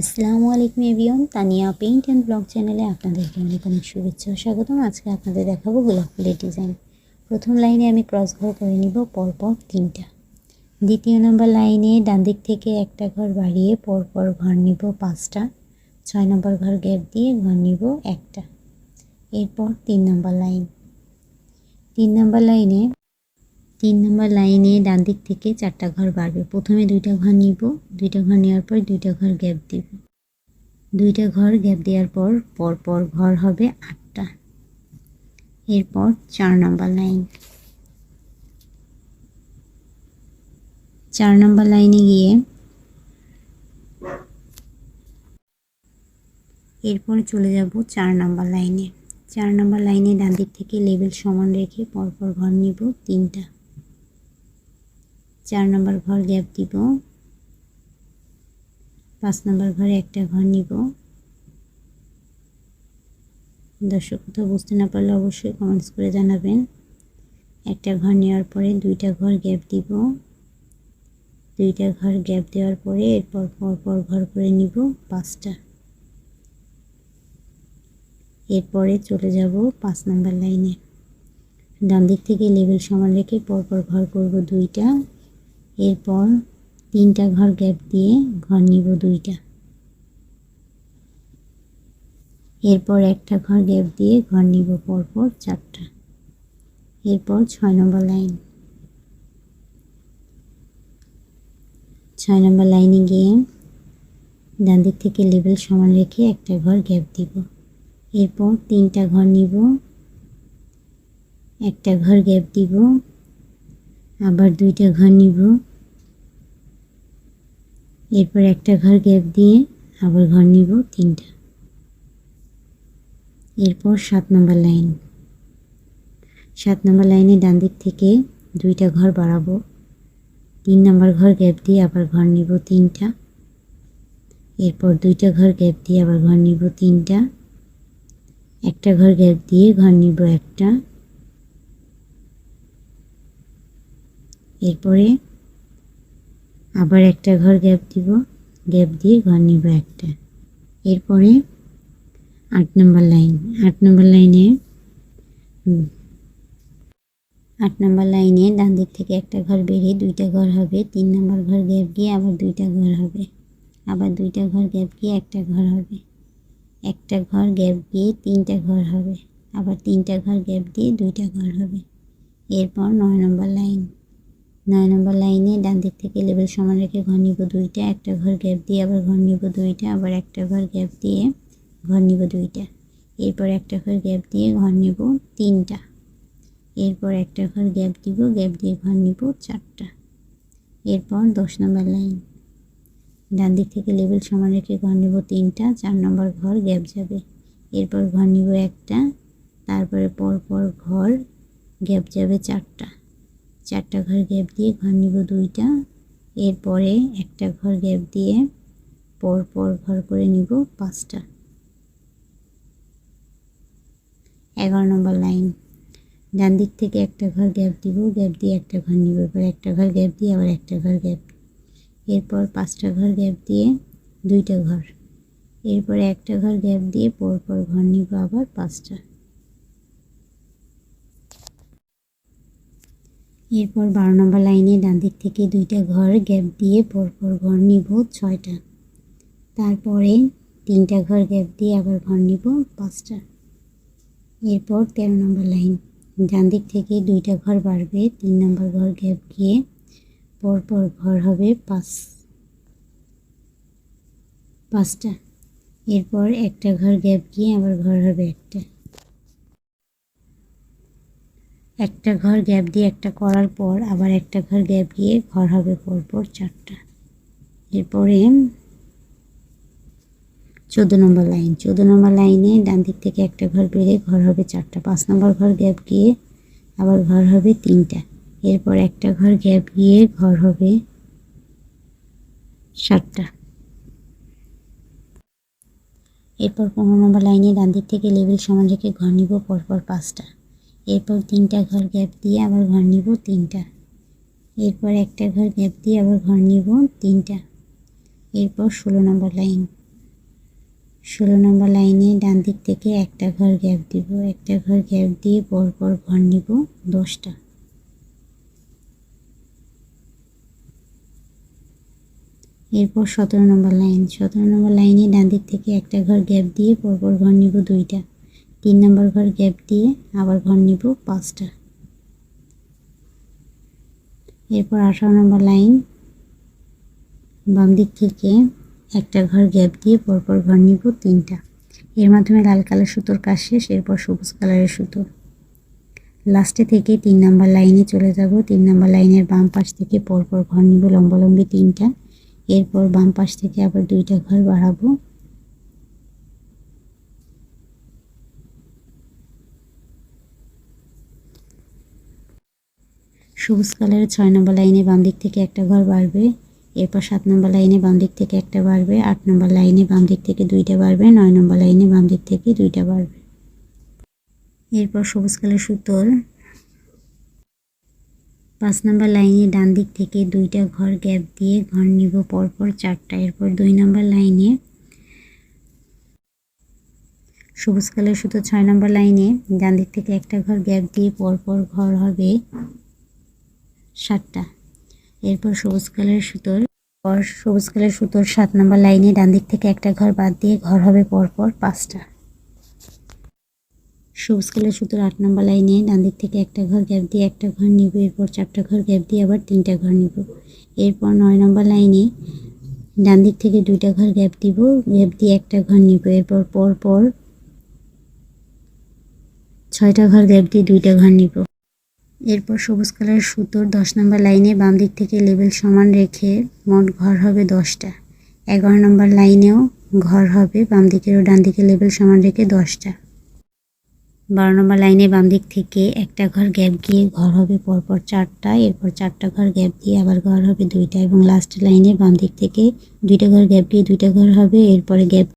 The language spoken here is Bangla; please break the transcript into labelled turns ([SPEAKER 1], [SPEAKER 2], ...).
[SPEAKER 1] আসসালামু আলাইকুম everyone Tania paint and blog চ্যানেলে আপনাদেরকে অনেক অনেক শুভেচ্ছা ও স্বাগতম। আজকে আপনাদের দেখাবো গোলাপ ফুলের ডিজাইন। প্রথম লাইনে আমি ক্রস ঘর করে নিব, পরপর তিনটা। দ্বিতীয় নম্বর লাইনে ডান দিক থেকে একটা ঘর বাড়িয়ে পরপর ঘর নিব পাঁচটা। ছয় নম্বর ঘর গ্যাপ দিয়ে ঘর নিব একটা। এরপর তিন নম্বর লাইন। তিন নম্বর লাইনে তিন নম্বর লাইনে ডান দিক থেকে চারটা ঘর বাড়বে। প্রথমে দুইটা ঘর নিব, দুইটা ঘর নেওয়ার পর দুইটা ঘর গ্যাপ দিব। দুইটা ঘর গ্যাপ দেওয়ার পর পর পর ঘর হবে আটটা। এরপর চার নম্বর লাইন। চার নম্বর লাইনে গিয়ে এরপর চলে যাব চার নম্বর লাইনে। চার নম্বর লাইনে ডান দিক থেকে লেবেল সমান রেখে পরপর ঘর নিব তিনটা। চার নম্বর ঘর গ্যাপ দিব। পাঁচ নম্বর ঘরে একটা ঘর নিব। দর্শক, কোথাও বুঝতে না পারলে অবশ্যই কমেন্টস করে জানাবেন। একটা ঘর নেওয়ার পরে দুইটা ঘর গ্যাপ দিব। দুইটা ঘর গ্যাপ দেওয়ার পরে এরপর পর পর ঘর করে নিব পাঁচটা। এরপরে চলে যাব পাঁচ নাম্বার লাইনে। ডান দিক থেকে লেভেল সমান রেখে পরপর ঘর করব দুইটা। এরপর তিনটা ঘর গ্যাপ দিয়ে ঘর নিব দুইটা। এরপর একটা ঘর গ্যাপ দিয়ে ঘর নিব পরপর চারটা। এরপর ছয় নম্বর লাইন। ছয় নম্বর লাইনে গিয়ে ডান দিক থেকে লেভেল সমান রেখে একটা ঘর গ্যাপ দিব। এরপর তিনটা ঘর নিব। একটা ঘর গ্যাপ দিব। আবার দুইটা ঘর নিব। এরপর একটা ঘর গ্যাপ দিয়ে আবার ঘর নিব তিনটা। এরপর সাত নম্বর লাইন। সাত নম্বর লাইনে ডান দিক থেকে দুইটা ঘর বাড়াবো। তিন নম্বর ঘর গ্যাপ দিয়ে আবার ঘর নিব তিনটা। এরপর দুইটা ঘর গ্যাপ দিয়ে আবার ঘর নিব তিনটা। একটা ঘর গ্যাপ দিয়ে ঘর নিব একটা। এরপরে আবার একটা ঘর গ্যাপ দিব। গ্যাপ দিয়ে ঘর নিব একটা। এরপরে আট নম্বর লাইন। আট নম্বর লাইনে আট নম্বর লাইনে ডান দিক থেকে একটা ঘর বেরিয়ে দুইটা ঘর হবে। তিন নম্বর ঘর গ্যাপ গিয়ে আবার দুইটা ঘর হবে। আবার দুইটা ঘর গ্যাপ গিয়ে একটা ঘর হবে। একটা ঘর গ্যাপ গিয়ে তিনটা ঘর হবে। আবার তিনটা ঘর গ্যাপ দিয়ে দুইটা ঘর হবে। এরপর নয় নম্বর লাইন। নয় নম্বর লাইনে ডান দিক থেকে লেবেল সমান রেখে ঘর নিব দুইটা, একটা ঘর গ্যাপ দিয়ে আবার ঘর নিব দুইটা, আবার একটা ঘর গ্যাপ দিয়ে ঘর নিব দুইটা। এরপর একটা ঘর গ্যাপ দিয়ে ঘর নিব তিনটা। এরপর একটা ঘর গ্যাপ দিব, গ্যাপ দিয়ে ঘর নিব চারটা। এরপর দশ নম্বর লাইন। ডান দিক থেকে লেবেল সমান রেখে ঘর নিব তিনটা, চার নম্বর ঘর গ্যাপ যাবে। এরপর ঘর নিব একটা, তারপরে পর পর ঘর গ্যাপ যাবে চারটা। চারটা ঘর গ্যাপ দিয়ে ঘর নিব দুইটা। এরপরে একটা ঘর গ্যাপ দিয়ে পর পর ঘর করে নিব পাঁচটা। এগারো নম্বর লাইন। ডান দিক থেকে একটা ঘর গ্যাপ দিব, গ্যাপ দিয়ে একটা ঘর নিব। এবার একটা ঘর গ্যাপ দিয়ে আবার একটা ঘর গ্যাপ। এরপর পাঁচটা ঘর গ্যাপ দিয়ে দুইটা ঘর। এরপরে একটা ঘর গ্যাপ দিয়ে পরপর ঘর নিব আবার পাঁচটা। এরপর বারো নম্বর লাইনে ডান দিক থেকে দুইটা ঘর গ্যাপ দিয়ে পরপর ঘর নিব ছয়টা। তারপরে তিনটা ঘর গ্যাপ দিয়ে আবার ঘর নিব পাঁচটা। এরপর তেরো নম্বর লাইন, ডান দিক থেকে দুইটা ঘর বাড়বে, তিন নম্বর ঘর গ্যাপ গিয়ে পরপর ঘর হবে পাঁচ। পাঁচটা। এরপর একটা ঘর গ্যাপ গিয়ে আবার ঘর হবে একটা। একটা ঘর গ্যাপ দিয়ে একটা করার পর আবার একটা ঘর গ্যাপ গিয়ে ঘর হবে পরপর চারটা। এরপরে চোদ্দ নম্বর লাইন। চোদ্দ নম্বর লাইনে ডান দিক থেকে একটা ঘর বেড়ে ঘর হবে চারটা। পাঁচ নম্বর ঘর গ্যাপ গিয়ে আবার ঘর হবে তিনটা। এরপর একটা ঘর গ্যাপ গিয়ে ঘর হবে সাতটা। এরপর পনেরো নম্বর লাইনে ডান দিক থেকে লেবেল সমান রেখে ঘর নিব পরপর পাঁচটা। এরপর তিনটা ঘর গ্যাপ দিয়ে আবার ঘর নিব তিনটা। এরপর একটা ঘর গ্যাপ দিয়ে আবার ঘর নিব তিনটা। এরপর ষোলো নম্বর লাইন। ষোলো নম্বর লাইনে ডান দিক থেকে একটা ঘর গ্যাপ দিব, একটা ঘর গ্যাপ দিয়ে পরপর ঘর নিব দশটা। এরপর সতেরো নম্বর লাইন। সতেরো নম্বর লাইনে ডান দিক থেকে একটা ঘর গ্যাপ দিয়ে পরপর ঘর নিব দুইটা। তিন নম্বর ঘর গ্যাপ দিয়ে আবার ঘর নিব পাঁচটা। এরপর আঠারো নম্বর লাইন বাম দিক থেকে একটা ঘর গ্যাপ দিয়ে পরপর ঘর নিব তিনটা। এর মাধ্যমে লাল কালার সুতোর কাজ শেষ, এরপর সবুজ কালারের সুতো। লাস্টে থেকে তিন নাম্বার লাইনে চলে যাব। তিন নাম্বার লাইনের বাম পাশ থেকে পরপর ঘর নিব, লম্বালম্বি তিনটা। এরপর বাম পাশ থেকে আবার দুইটা ঘর বাড়াবো। সবুজ কালারের ছয় নম্বর লাইনে বাম দিক থেকে একটা ঘর বাড়বে, এরপর সাত নম্বর লাইনে বাম দিক থেকে একটা বাড়বে, আট নম্বর লাইনে বাম দিক থেকে দুইটা বাড়বে, নয় নম্বর লাইনে বাম দিক থেকে দুইটা বাড়বে। এরপর সবুজ কালার সুতোর পাঁচ নম্বর লাইনে ডান দিক থেকে দুইটা ঘর গ্যাপ দিয়ে ঘর নিব পরপর চারটা, এরপর দুই নম্বর লাইনে সবুজ কালার সুতো ছয় নম্বর লাইনে ডান দিক থেকে একটা ঘর গ্যাপ দিয়ে পরপর ঘর হবে সাতটা। এরপর সবুজ কালারের সুতোর, পর সবুজ কালারের সুতোর সাত নম্বর লাইনে ডান দিক থেকে একটা ঘর বাদ দিয়ে ঘর হবে পরপর পাঁচটা। সবুজ কালার সুতোর আট নম্বর লাইনে ডান দিক থেকে একটা ঘর গ্যাপ দিয়ে একটা ঘর নিব, এরপর চারটা ঘর গ্যাপ দিয়ে আবার তিনটা ঘর নিব। এরপর নয় নম্বর লাইনে ডান দিক থেকে দুইটা ঘর গ্যাপ দিব, গ্যাপ দিয়ে একটা ঘর নিব, এরপর পর পর ছয়টা ঘর গ্যাপ দিয়ে দুইটা ঘর নিব। এরপর সবুজ কালারের সুতোর দশ নম্বর লাইনে বাম দিক থেকে লেবেল সমান রেখে মোট ঘর হবে দশটা। এগারো নম্বর লাইনেও ঘর হবে, বাম দিকের ও ডান দিকে লেবেল সমান রেখে দশটা। বারো নম্বর লাইনে বাম দিক থেকে একটা ঘর গ্যাপ গিয়ে ঘর হবে পরপর চারটা, এরপর চারটা ঘর গ্যাপ দিয়ে আবার ঘর হবে দুইটা এবং লাস্ট লাইনে বাম দিক থেকে দুইটা ঘর গ্যাপ দিয়ে দুইটা ঘর হবে, এরপরে গ্যাপ